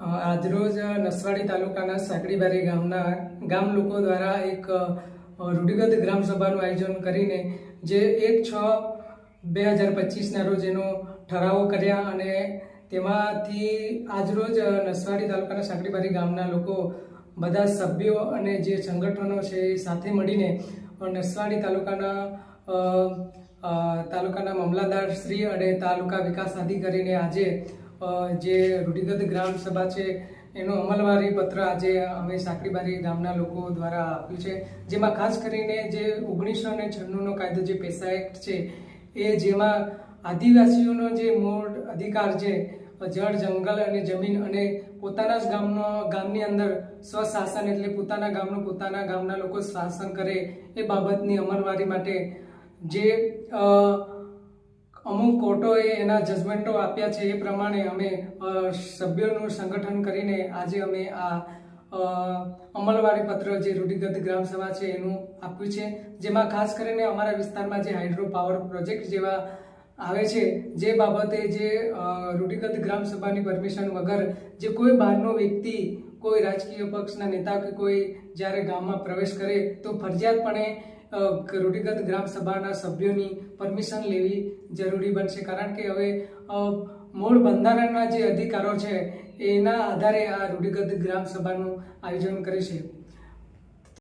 આજરોજ નસવાડી તાલુકાના સાંકડીબારી ગામના ગામ લોકો દ્વારા એક રૂઢિગત ગ્રામસભાનું આયોજન કરીને જે એક છ બે હજાર પચીસના રોજ એનો ઠરાવો કર્યા અને તેમાંથી આજરોજ નસવાડી તાલુકાના સાંકડીબારી ગામના લોકો બધા સભ્યો અને જે સંગઠનો છે એ સાથે મળીને નસવાડી તાલુકાના તાલુકાના મામલાદાર શ્રી અને તાલુકા વિકાસ અધિકારીને આજે જે રૂઢિગત ગ્રામ સભા છે, એનો અમલવારી પત્ર આજે અમે સાંકડીબારી ગામના લોકો દ્વારા આપ્યું છે. જેમાં ખાસ કરીને જે ઓગણીસો ને છન્નુંનો કાયદો જે પેસા એક્ટ છે, એ જેમાં આદિવાસીઓનો જે મૂળ અધિકાર છે, જળ, જંગલ અને જમીન અને પોતાના જ ગામનો, ગામની અંદર સ્વશાસન એટલે પોતાના ગામનું પોતાના ગામના લોકો શાસન કરે એ બાબતની અમલવારી માટે જે અમુક કોર્ટોએ એના જજમેન્ટો આપ્યા છે એ પ્રમાણે અમે સભ્યોનું સંગઠન કરીને આજે અમે આ અમલવારી પત્ર જે રૂઢિગત ગ્રામ સભા છે એનું આપ્યું છે. જેમાં ખાસ કરીને અમારા વિસ્તારમાં જે હાઇડ્રો પાવર પ્રોજેક્ટ જેવા આવે છે, જે બાબતે જે રૂઢિગત ગ્રામ સભાની પરમિશન વગર જે કોઈ બહારનો વ્યક્તિ, કોઈ રાજકીય પક્ષના નેતા કે કોઈ જ્યારે ગામમાં પ્રવેશ કરે, તો ફરજિયાતપણે રૂઢિગત ગ્રામ સભાના સભ્યોની પરમિશન લેવી જરૂરી બનશે. કારણ કે હવે મૂળ બંધારણના જે અધિકારો છે, એના આધારે આ રૂઢિગત ગ્રામ સભાનું આયોજન કરે છે.